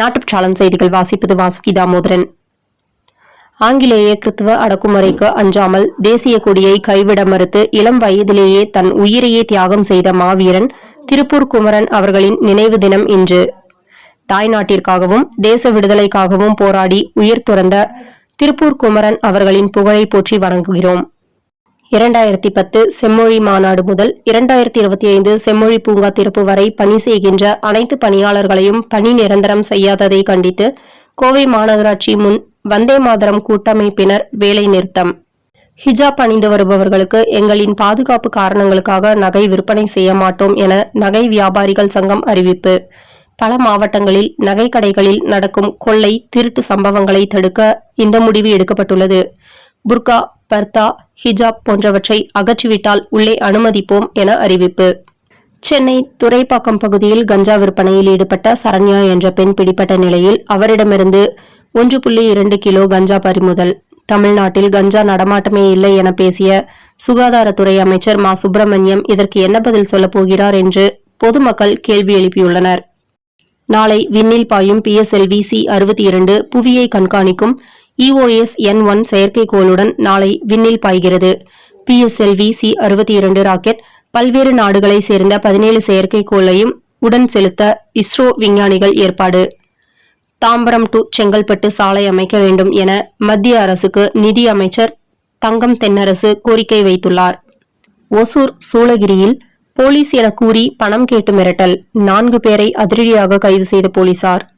நாட்டுப்பற்றாளன் செய்திகள் வாசிப்பது வாசுகி தாமோதரன் ஆங்கிலேய கிறித்துவ அடக்குமுறைக்கு அஞ்சாமல் தேசிய கொடியை கைவிட மறுத்து இளம் வயதிலேயே தன் உயிரையே தியாகம் செய்த மாவீரன் திருப்பூர் குமரன் அவர்களின் நினைவு தினம் இன்று. தாய்நாட்டிற்காகவும் தேச விடுதலைக்காகவும் போராடி உயிர் துறந்த திருப்பூர் குமரன் அவர்களின் புகழை போற்றி வணங்குகிறோம். இரண்டாயிரத்தி பத்து செம்மொழி மாநாடு முதல் இரண்டாயிரத்தி இருபத்தி ஐந்து செம்மொழி பூங்கா திறப்பு வரை பணி செய்கின்ற அனைத்து பணியாளர்களையும் பணி நிரந்தரம் செய்யாததை கண்டித்து கோவை மாநகராட்சி முன் வந்தே மாதரம் கூட்டமைப்பினர் வேலை நிறுத்தம். ஹிஜாப் அணிந்து வருபவர்களுக்கு எங்களின் பாதுகாப்பு காரணங்களுக்காக நகை விற்பனை செய்ய மாட்டோம் என நகை வியாபாரிகள் சங்கம் அறிவிப்பு. பல மாவட்டங்களில் நகை கடைகளில் நடக்கும் கொள்ளை திருட்டு சம்பவங்களை தடுக்க இந்த முடிவு எடுக்கப்பட்டுள்ளது. புர்கா பர்தா ஹிஜாப் போன்றவற்றை அகற்றிவிட்டால் உள்ளே அனுமதிப்போம் என அறிவிப்பு. சென்னை துறைப்பாக்கம் பகுதியில் கஞ்சா விற்பனையில் ஈடுபட்ட சரண்யா என்ற பெண் பிடிபட்ட நிலையில் அவரிடமிருந்து ஒன்று புள்ளி இரண்டு கிலோ கஞ்சா பறிமுதல். தமிழ்நாட்டில் கஞ்சா நடமாட்டமே இல்லை என பேசிய சுகாதாரத்துறை அமைச்சர் மா. சுப்பிரமணியம் இதற்கு என்ன பதில் சொல்லப் போகிறார் என்று பொதுமக்கள் கேள்வி எழுப்பியுள்ளனர். நாளை விண்ணில் பாயும் பிஎஸ்எல்வி சி. அறுபத்தி இரண்டு புவியை கண்காணிக்கும் இஓஎஸ் என் ஒன் செயற்கைக்கோளுடன் நாளை விண்ணில் பாய்கிறது. பிஎஸ்எல்வி சி அறுபத்தி இரண்டு ராக்கெட் பல்வேறு நாடுகளைச் சேர்ந்த பதினேழு செயற்கைக்கோளையும் உடன் செலுத்த இஸ்ரோ விஞ்ஞானிகள் ஏற்பாடு. தாம்பரம் டு செங்கல்பட்டு சாலை அமைக்க வேண்டும் என மத்திய அரசுக்கு நிதி அமைச்சர் தங்கம் தென்னரசு கோரிக்கை வைத்துள்ளார். ஒசூர் சூளகிரியில் போலீஸ் என கூறி பணம் கேட்டு மிரட்டல். நான்கு பேரை அதிரடியாக கைது செய்த போலீசார்.